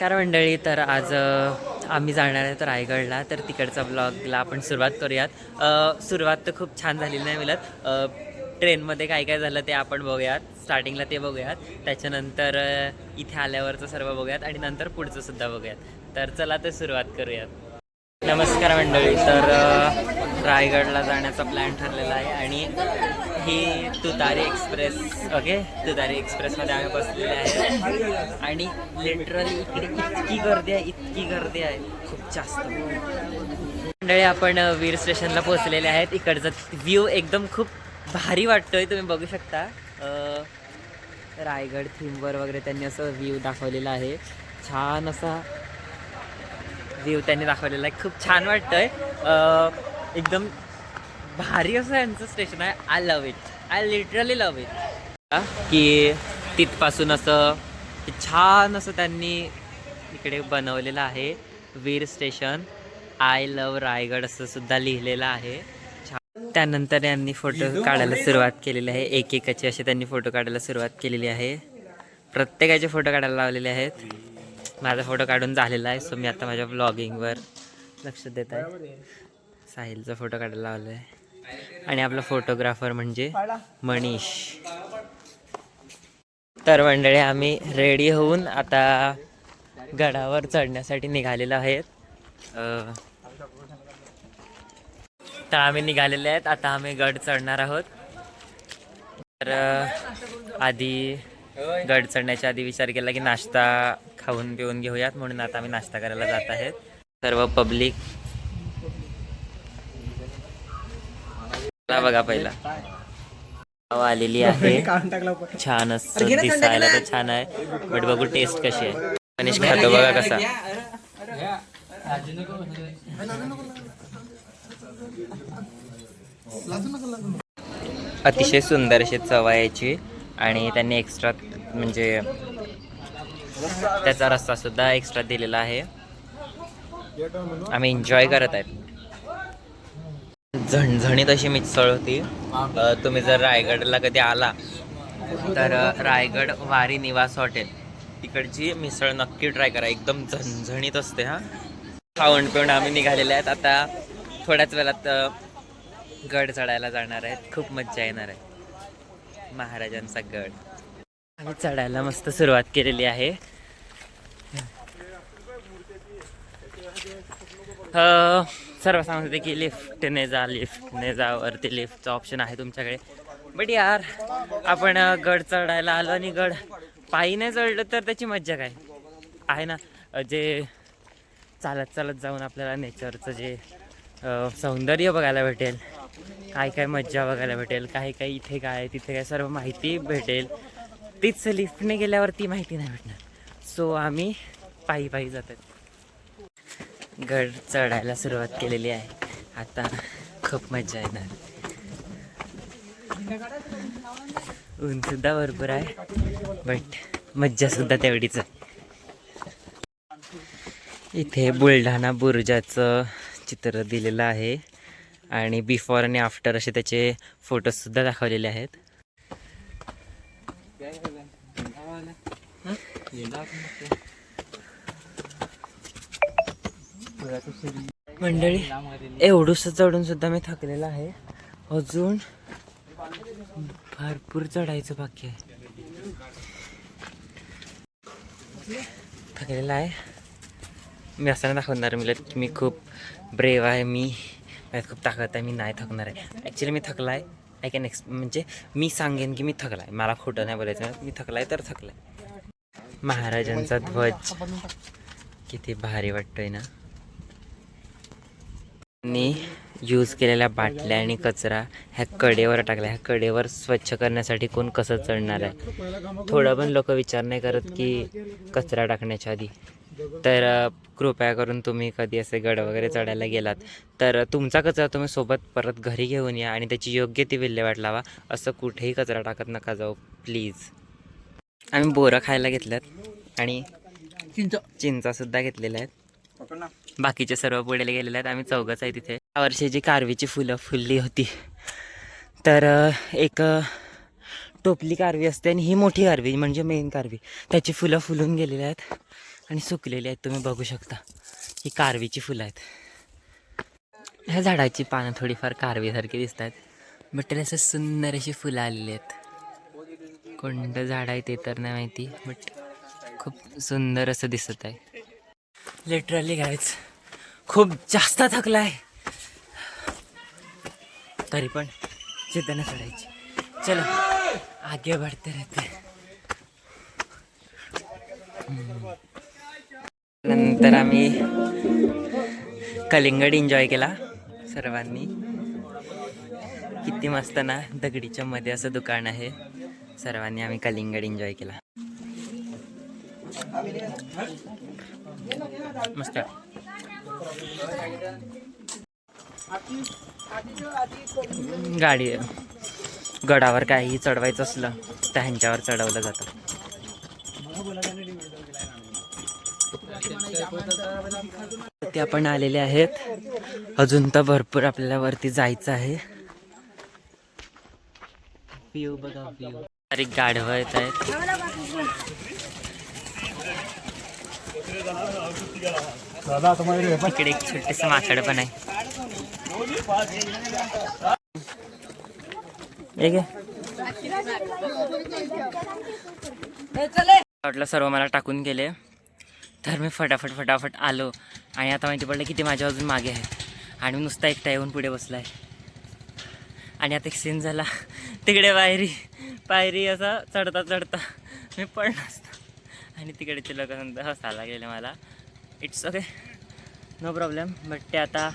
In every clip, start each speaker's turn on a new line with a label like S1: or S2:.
S1: नमस्कार मंडळी तर आज आम्ही जाणार आहे तर रायगडला. तर तिकडचा ब्लॉगला आपण सुरुवात करूयात. सुरुवात तर खूप छान झालेली नाही मिळत. ट्रेनमध्ये काय काय झालं ते आपण बघूयात. स्टार्टिंगला ते बघूयात. त्याच्यानंतर इथे आल्यावरचं सर्व बघूयात आणि नंतर पुढचं सुद्धा बघूयात. तर चला तर सुरुवात करूयात. नमस्कार मंडळी तर रायगडला जाण्याचा प्लॅन ठरलेला आहे आणि ही तुतारी एक्सप्रेस ओके तुतारी एक्सप्रेसमध्ये आम्ही बसलेले आहे. आणि लिटरली इकडे इतकी गर्दी आहे इतकी गर्दी आहे. खूप जास्त. मंडळी आपण वीर स्टेशनला पोहोचलेले आहेत. इकडचं व्ह्यू एकदम खूप भारी वाटतोय तुम्ही बघू शकता. रायगड थीमवर वगैरे त्यांनी असं व्ह्यू दाखवलेला आहे. छान असा व्ह्यू त्यांनी दाखवलेला आहे. खूप छान वाटतंय. एकदम भारी असं यांचं स्टेशन आहे. I love it I literally love it की तिथपासून असं छान असं त्यांनी इकडे बनवलेलं आहे. Veer station I love Raigad असं सुद्धा लिहिलेलं आहे. त्यानंतर यांनी फोटो काढायला सुरुवात केलेली आहे. एक एकाचे असे त्यांनी फोटो काढायला सुरुवात केलेली आहे. प्रत्येकाचे फोटो काढायला लावलेले आहेत. माझा फोटो काढून झालेला आहे. सो मी आता माझ्या ब्लॉगिंगवर लक्ष देत आहे. साहिलचा फोटो काढायला लावला आहे आणि आपला फोटोग्राफर म्हणजे मनीष. तर मंडळी आम्ही रेडी होऊन आता गडावर चढण्यासाठी निघालेलो आहेत. तर आम्ही निघालेले आहेत. आता आम्ही गड चढणार आहोत. तर आधी गड चढण्याच्या आधी विचार केला की नाश्ता खाऊन पिऊन घेऊयात. म्हणून आता आम्ही नाश्ता करायला जात आहेत. सर्व पब्लिक बघा पहिला. आलेली आहे. छान असं दिसायला तर छान आहे. बट बघू टेस्ट कशी आहे. मनीष खातो बघा कसा. अतिशय सुंदर अशी चव आहे याची. आणि त्यांनी एक्स्ट्रा म्हणजे त्याचा रस्ता सुद्धा एक्स्ट्रा दिलेला आहे. आम्ही एन्जॉय करत आहेत. झणझणीत अशी मिसळ होती. तुम्ही जर रायगडला कधी आला तर रायगड वारी निवास हॉटेल. तिकडची मिसळ नक्की ट्राय करा. एकदम झणझणीत असते हा. खाऊन पिऊन आम्ही निघालेले आहेत. आता थोड्याच वेळात गड चढायला जाणार आहेत. खूप मज्जा येणार आहे. महाराजांचा गड. आम्ही चढायला मस्त सुरुवात केलेली आहे. अ, सर्व सांगत होते की लिफ्टने जा लिफ्टने जा वरती लिफ्टचं ऑप्शन आहे तुमच्याकडे. बट यार आपण गड चढायला आलो आणि गड पायी नाही चढलं तर त्याची मज्जा काय? आहे ना जे चालत चालत जाऊन आपल्याला नेचरचं जे सौंदर्य बघायला भेटेल काय काय मज्जा बघायला भेटेल काय काय इथे काय तिथे काय सर्व माहिती भेटेल तीच लिफ्टने गेल्यावर ती माहिती नाही भेटणार. सो आम्ही पायी पायी जातात गड चढायला सुरुवात केलेली आहे. आता खूप मजा येणार. ऊन सुद्धा भरपूर आहे बट मज्जा सुद्धा तेवढीच आहे. इथे बुलढाणा बुरुजाचं चित्र दिलेलं आहे आणि बिफोर आणि आफ्टर असे त्याचे फोटोज सुद्धा दाखवलेले आहेत. मंडळी एवढंच चढून सुद्धा मी थकलेला आहे. अजून भरपूर चढायचं बाकी आहे. थकलेला आहे. मी असताना दाखवणार मी मी खूप ब्रेव आहे. मी माझ्यात खूप ताकद आहे. मी नाही थकणार आहे. ॲक्च्युली मी थकला आहे. आय कॅन एक्स म्हणजे मी सांगेन की मी थकला आहे. मला खोटं नाही बोलायचं. मी थकला आहे तर थकला आहे. महाराजांचा ध्वज. किती भारी वाटतोय ना. मी यूज केलेल्या बाटल्या आणि कचरा ह्या कडेवर टाकला ह्या कडेवर स्वच्छ करण्यासाठी कोण कसं चढणार आहे? थोडं पण लोक विचार नाही करत की कचरा टाकण्याच्या आधी. तर कृपया करून तुम्ही कधी असे गड वगैरे चढायला गेलात तर तुमचा कचरा तुम्ही सोबत परत घरी घेऊन या आणि त्याची योग्य ती विल्हेवाट लावा. असं कुठेही कचरा टाकत नका जाऊ प्लीज आम्ही बोरं खायला घेतल्यात आणि
S2: चिंच.
S1: चिंचा सुद्धा घेतलेल्या आहेत. बाकीचे सर्व पुढेला गेलेले आहेत. आम्ही चौघच आहे तिथे. या वर्षी जी कारवीची फुलं फुलली होती. तर एक टोपली कारवी असते आणि ही मोठी कारवी म्हणजे मेन कारवी. त्याची फुलं फुलून गेलेली आहेत आणि सुकलेली आहेत. तुम्ही बघू शकता. ही कारवीची फुलं आहेत. ह्या झाडाची पानं थोडीफार कारवीसारखी दिसत आहेत. बट त्याला असं सुंदर अशी फुलं आलेली आहेत. कोणतं झाड आहे ते तर नाही माहिती बट खूप सुंदर असं दिसत आहे. लिटरली गायच खूप जास्त थकला आहे तरी पण जिद्दने चढायची चलो आगे बढ़ते रहते नंतर आम्ही कलिंगड एन्जॉय केला सर्वांनी. किती मस्त ना दगडीच्या मध्ये असं दुकान आहे. सर्वांनी आम्ही कलिंगड एन्जॉय केला. मस्त गाडी गडावर काही चढवायचं असलं तर ह्यांच्यावर चढवलं जातं. ते आपण आलेले आहेत. अजून तर भरपूर आपल्याला वरती जायचं आहे. व्ह्यू बघा व्ह्यू अरे गाढवं येत आहेत इकडे एक छोटेस माकड पण आहे. वाटलं सर्व मला टाकून गेले. तर मी फटाफट फटाफट आलो. आणि आता माहिती पडलं की ते माझ्या अजून मागे आहे आणि मी नुसता एकटा येऊन पुढे बसला आहे आणि आता एक सीन झाला. तिकडे पायरी पायरी असा चढता चढता मी पडलो. आणि तिकडचे लोक समजा हसायला हो, गेले मला. It's okay no problem but ते आता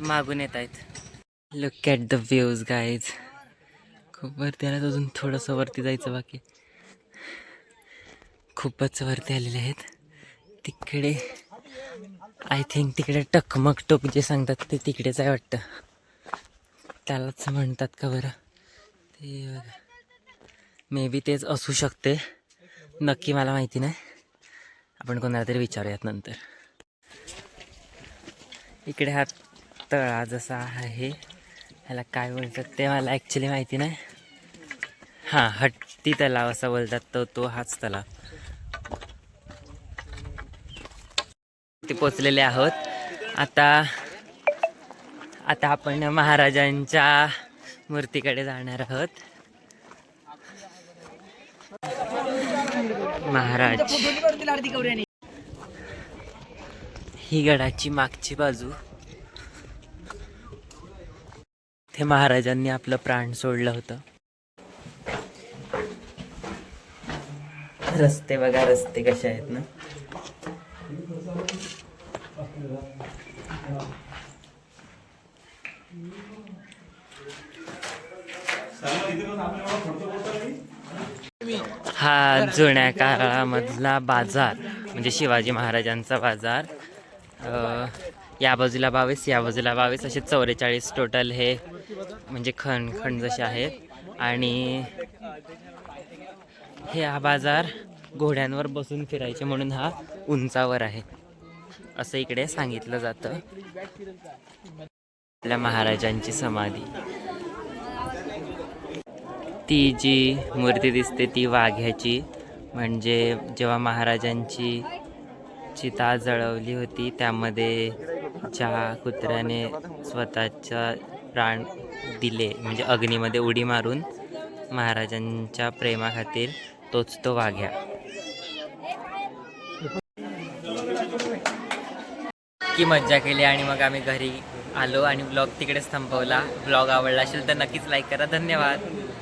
S1: मागून येत आहेत. Look at the views guys खूप वरती आल्यात अजून थोडंसं वरती जायचं बाकी. खूपच वरती आलेले आहेत. तिकडे आय थिंक तिकडे टकमक टोक जे सांगतात ते तिकडेच आहे वाटतं. त्यालाच म्हणतात का बरं? ते बघा. मे बी तेच असू शकते. नक्की मला माहिती नाही. आपण कोणाला तरी विचारूयात नंतर. इकडे हा तळा जसा आहे ह्याला काय बोलतात ते मला ॲक्च्युली माहिती नाही. हां हट्टी तलाव असा बोलतात तो तो हाच तलाव. ते पोचलेले आहोत. आता आता आपण महाराजांच्या मूर्तीकडे जाणार आहोत. महाराज. ही गडाची मागची बाजू. ते महाराजांनी आपलं प्राण सोडलं होतं. रस्ते बघा रस्ते कसे आहेत ना. हा जुन्या काळामधला बाजार म्हणजे शिवाजी महाराजांचा बाजार. या बाजूला बावीस या बाजूला बावीस असे चौवेचाळीस टोटल हे म्हणजे खण खण जसे आहेत. आणि हे हा बाजार घोड्यांवर बसून फिरायचे म्हणून हा उंचावर आहे असं इकडे सांगितलं जातं. आपल्या महाराजांची समाधी. ती जी मूर्ती दिसते ती वाघ्याची. म्हणजे जेव्हा महाराजांची चिता जळवली होती त्यामध्ये ज्या कुत्र्याने स्वतःचा प्राण दिले म्हणजे अग्नीमध्ये उडी मारून महाराजांच्या प्रेमाखातीर तोच तो वाघ्या. की मज्जा केली आणि मग आम्ही घरी आलो आणि ब्लॉग तिकडेच थांबवला. ब्लॉग आवडला असेल तर नक्कीच लाईक करा. धन्यवाद.